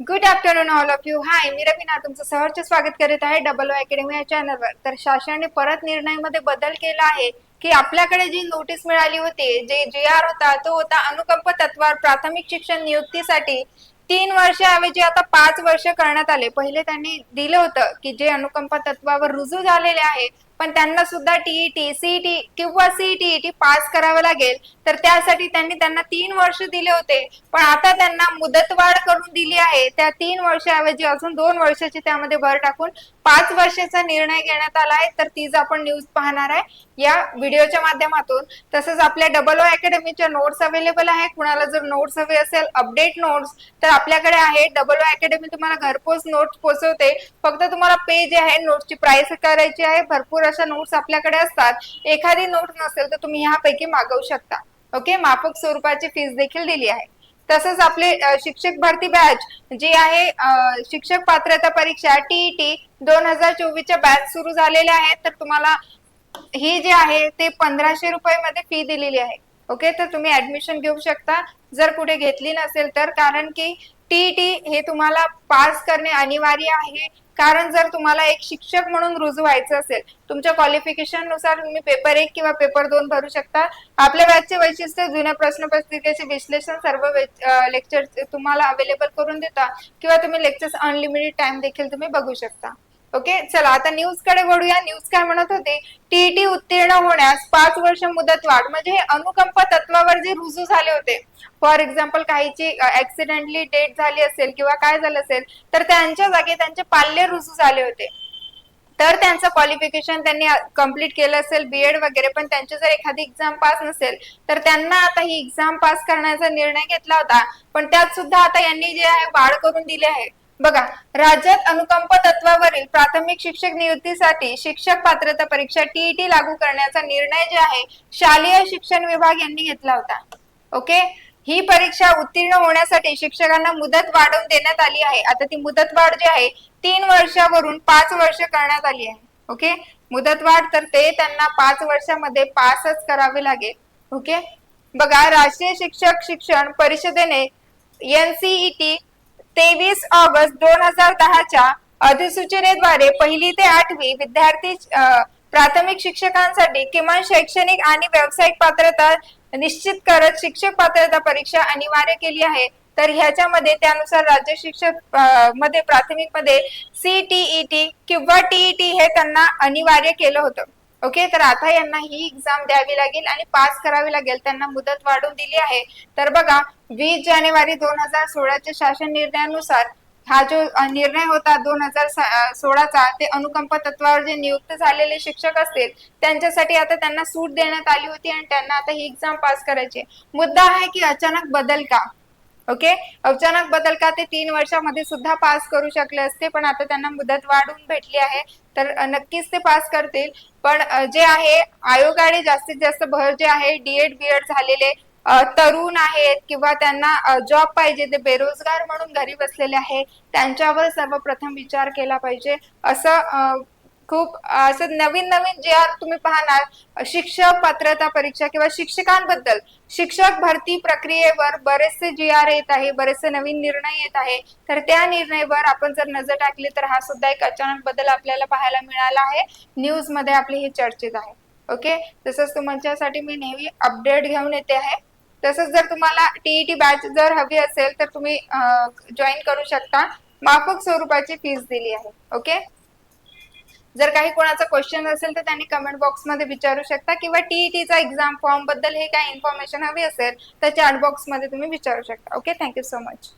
Good afternoon all of you hi मी रवीना. तुमचं सहर्ष स्वागत करीत आहे डबल ओ अकॅडमी या चॅनलवर तर शासनाने परत निर्णयामध्ये बदल केला आहे की आपल्याकडे जी नोटीस मिळाली होती जे जी आर होता तो होता अनुकंप तत्वावर प्राथमिक शिक्षण नियुक्तीसाठी तीन वर्षाऐवजी आता पाच वर्ष करण्यात आले. पहिले त्यांनी दिलं होतं की जे अनुकंप तत्वावर रुजू झालेले आहे पण त्यांना सुद्धा टीईटी सीईटी किंवा सीईटीईटी पास करावं लागेल. तर त्यासाठी त्यांनी त्यांना तीन वर्ष दिले होते. पण आता त्यांना मुदतवाढ करून दिली आहे. त्या तीन वर्षाऐवजी अजून दोन वर्षाची त्यामध्ये भर टाकून पाच वर्षाचा निर्णय घेण्यात आला आहे. तर तीच आपण न्यूज पाहणार आहे. या व्हिडिओच्या माध्यमातून तसंच आपल्या डबल ओ अकॅडमीच्या नोट्स अवेलेबल आहे कुणाला जर नोट्स हवे असेल अपडेट नोट्स तर आपल्याकडे आहे. डबल ओ अकॅडमी तुम्हाला घरपोच नोट्स पोहोचवते फक्त तुम्हाला पे जे आहे नोट्सची प्राइस करायची आहे. भरपूर अशा नोट्स आपल्याकडे असतात. एखादी नोट नसेल तर तुम्ही ह्यापैकी मागवू शकता. ओके माफक स्वरूपाची फीस देखील दिली आहे. तसंच आपले शिक्षक भरती बॅच जी आहे शिक्षक पात्रता परीक्षा टीईटी दोन हजार चोवीसच्या बॅच सुरू झालेल्या आहेत. तर तुम्हाला ही जी आहे ते पंधराशे रुपये मध्ये फी दिलेली आहे. ओके तर तुम्ही ऍडमिशन घेऊ शकता. जर कुठे घेतली नसेल तर कारण की टीईटी हे तुम्हाला पास करणे अनिवार्य आहे. कारण जर तुम्हाला एक शिक्षक म्हणून रुजू व्हायचं असेल तुमच्या क्वालिफिकेशननुसार तुम्ही पेपर एक किंवा पेपर दोन भरू शकता. आपल्या बॅचचे वैशिष्ट्य जुन्या प्रश्नपत्रिकेचे विश्लेषण सर्व लेक्चर तुम्हाला अवेलेबल करून देता किंवा तुम्ही लेक्चर्स अनलिमिटेड टाइम देखील तुम्ही बघू शकता. ओके चला आता न्यूजकडे वळूया. न्यूज काय म्हणत होते? टीईटी उत्तीर्ण होण्यास पाच वर्ष मुदत वाढ. म्हणजे हे अनुकंप तत्वावर जे रुजू झाले होते. फॉर एक्झाम्पल काहीची ऍक्सिडेंटली डेट झाली असेल किंवा काय झालं असेल तर त्यांच्या जागी त्यांचे पाल्य रुजू झाले होते. तर त्यांचं क्वालिफिकेशन त्यांनी कंप्लीट केलं असेल बीएड वगैरे. पण त्यांची जर एखादी एक्झाम पास नसेल तर त्यांना आता ही एक्झाम पास करण्याचा निर्णय घेतला होता. पण त्यात सुद्धा आता यांनी जे आहे वाढ करून दिली आहे. बघा राज्यात अनुकंप तत्वावरील प्राथमिक शिक्षक नियुक्तीसाठी शिक्षक पात्रता परीक्षा टीईटी लागू करण्याचा निर्णय जे आहे शालेय शिक्षण विभाग यांनी घेतला होता. ओके? ही परीक्षा उत्तीर्ण होण्यासाठी शिक्षकांना मुदत वाढवून देण्यात आली आहे. आता ती मुदत वाढ जी आहे तीन वर्षावरून पाच वर्ष करण्यात आली आहे. ओके? मुदत वाढ तर ते त्यांना पाच वर्षामध्ये पासच करावे लागेल. ओके? बघा राष्ट्रीय शिक्षक शिक्षण परिषदेने एनसीईटी तेवीस ऑगस्ट दोन हजार दहाच्या अधिसूचनेद्वारे पहिली ते आठवी विद्यार्थी प्राथमिक शिक्षकांसाठी किमान शैक्षणिक आणि व्यावसायिक पात्रता निश्चित करत शिक्षक पात्रता परीक्षा अनिवार्य केली आहे. तर ह्याच्यामध्ये त्यानुसार राज्य शिक्षकमध्ये प्राथमिकमध्ये सीटीईटी किंवा टीईटी हे त्यांना अनिवार्य केलं होतं. ओके तर आता यांना ही एक्झाम द्यावी लागेल आणि पास करावी लागेल. त्यांना मुदत वाढवून दिली आहे. तर बघा वीस जानेवारी दोन हजार सोळाच्या शासन निर्णयानुसार हा जो निर्णय होता दोन हजार सोळाचा ते अनुकंप तत्वावर जे नियुक्त झालेले शिक्षक असतील त्यांच्यासाठी आता त्यांना सूट देण्यात आली होती आणि त्यांना आता ही एक्झाम पास करायची मुद्दा आहे की अचानक बदल का? ओके? अचानक बदल का ते तीन वर्षामध्ये सुद्धा पास करू शकले असते पण आता त्यांना मुदत वाढून भेटली आहे तर नक्कीच ते पास करतील. पण जे आहे आयोगाने जास्तीत जास्त भर जे आहे डीएड बीएड झालेले तरुण आहेत किंवा त्यांना जॉब पाहिजे ते बेरोजगार म्हणून घरी बसलेले आहे त्यांच्यावर सर्वप्रथम विचार केला पाहिजे. असं खूप असं नवीन नवीन जे आर तुम्ही पाहणार शिक्षक पात्रता परीक्षा किंवा शिक्षकांबद्दल शिक्षक भरती प्रक्रियेवर बरेचसे जी आर येत आहे बरेचसे नवीन निर्णय येत आहे. तर त्या निर्णयावर आपण जर नजर टाकली तर हा सुद्धा एक अचानक बदल आपल्याला पाहायला मिळाला आहे. न्यूजमध्ये आपले हे चर्चेत आहे. ओके? तसंच तुमच्यासाठी मी नेहमी अपडेट घेऊन येते आहे. तसंच जर तुम्हाला टीईटी बॅच जर हवी असेल तर तुम्ही जॉईन करू शकता. माफक स्वरूपाची फीस दिली आहे. ओके? जर काही कोणाचा क्वेश्चन असेल तर त्यांनी कमेंट बॉक्समध्ये विचारू शकता किंवा टीईटीचा एक्झाम फॉर्मबद्दल हे काही इन्फॉर्मेशन हवी असेल तर चॅट बॉक्समध्ये तुम्ही विचारू शकता. Okay thank you so much